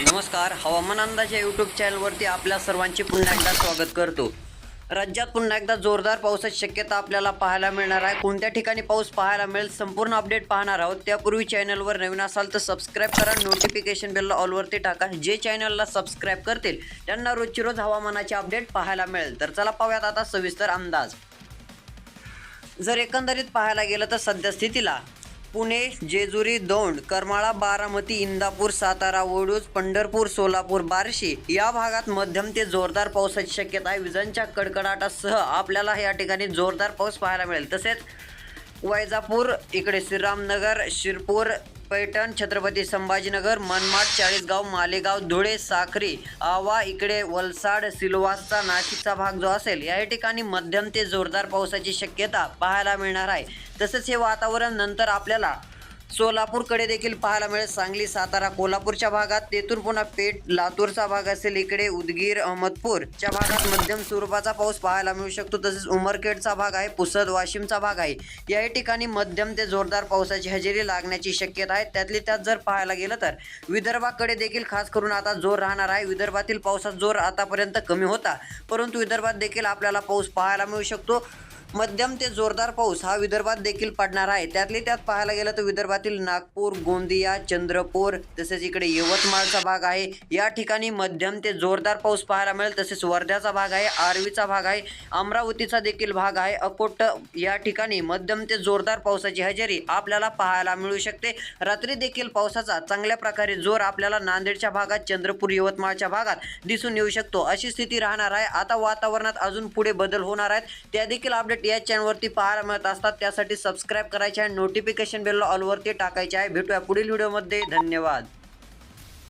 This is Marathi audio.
नमस्कार हवामान अंदाज या यूट्यूब चॅनलवरती आपल्या सर्वांचे पुन्हा एकदा स्वागत करतो. राज्यात पुन्हा एकदा जोरदार पावसाची शक्यता आपल्याला पाहायला मिळणार आहे. कोणत्या ठिकाणी पाऊस पाहायला मिळेल संपूर्ण अपडेट पाहणार आहोत. त्यापूर्वी चॅनलवर नवीन असाल तर सबस्क्राईब करा. नोटिफिकेशन बेलला ऑलवरती टाका. जे चॅनलला सबस्क्राईब करतील त्यांना रोजची रोज हवामानाचे अपडेट पाहायला मिळेल. तर चला पाहूयात आता सविस्तर अंदाज. जर एकंदरीत पाहायला गेलं तर सध्या स्थितीला पुणे जेजुरी दौंड करमाळा बारामती इंदापूर सातारा वडूज पंढरपूर सोलापूर बार्शी या भागात मध्यम ते जोरदार पावसाची शक्यता आहे. विजांच्या कडकडाटासह आपल्याला या ठिकाणी जोरदार पाऊस पाहायला मिळेल. तसेच वैजापूर इकडे श्रीरामनगर शिरपूर पैठण छत्रपती संभाजीनगर मनमाड चाळीसगाव मालेगाव धुळे साखरी आवा इकडे वलसाड सिल्वासचा नाशिकचा भाग जो असेल या ठिकाणी मध्यम ते जोरदार पावसाची शक्यता पाहायला मिळणार आहे. तसेच हे वातावरण नंतर आपल्याला सोलापूरकडे देखील पाहायला मिळेल सांगली सातारा कोल्हापूरच्या भागात. तेथून पुन्हा पेठ लातूरचा भाग असेल इकडे उदगीर अहमदपूरच्या भागात मध्यम स्वरूपाचा पाऊस पाहायला मिळू शकतो. तसेच उमरखेडचा भाग आहे पुसद वाशिमचा भाग आहे. या ठिकाणी मध्यम ते जोरदार पावसाची हजेरी लागण्याची शक्यता आहे. त्यातली त्यात जर पाहायला गेलं तर विदर्भाकडे देखील खास करून आता जोर राहणार आहे. विदर्भातील पावसाचा जोर आतापर्यंत कमी होता. परंतु विदर्भात देखील आपल्याला पाऊस पाहायला मिळू शकतो. मध्यम ते जोरदार पाऊस हा विदर्भात देखील पडणार आहे. त्यातले त्यात पाहायला गेलं तर विदर्भातील नागपूर गोंदिया चंद्रपूर तसेच इकडे यवतमाळचा भाग आहे. या ठिकाणी मध्यम ते जोरदार पाऊस पाहायला मिळेल. तसेच वर्ध्याचा भाग आहे आर्वीचा भाग आहे अमरावतीचा देखील भाग आहे. अकोट या ठिकाणी मध्यम ते जोरदार पावसाची हजेरी आपल्याला पाहायला मिळू शकते. रात्री देखील पावसाचा चांगल्या प्रकारे जोर आपल्याला नांदेडच्या भागात चंद्रपूर यवतमाळच्या भागात दिसून येऊ शकतो. अशी स्थिती राहणार आहे. आता वातावरणात अजून पुढे बदल होणार आहेत. त्या देखील अपडेट या चॅनलवरती पाहायला मिळत असतात. त्यासाठी सबस्क्राईब करायचे आहे नोटिफिकेशन बेलला ऑलवरती टाकायचे आहे. भेटूया पुढील व्हिडिओमध्ये धन्यवाद.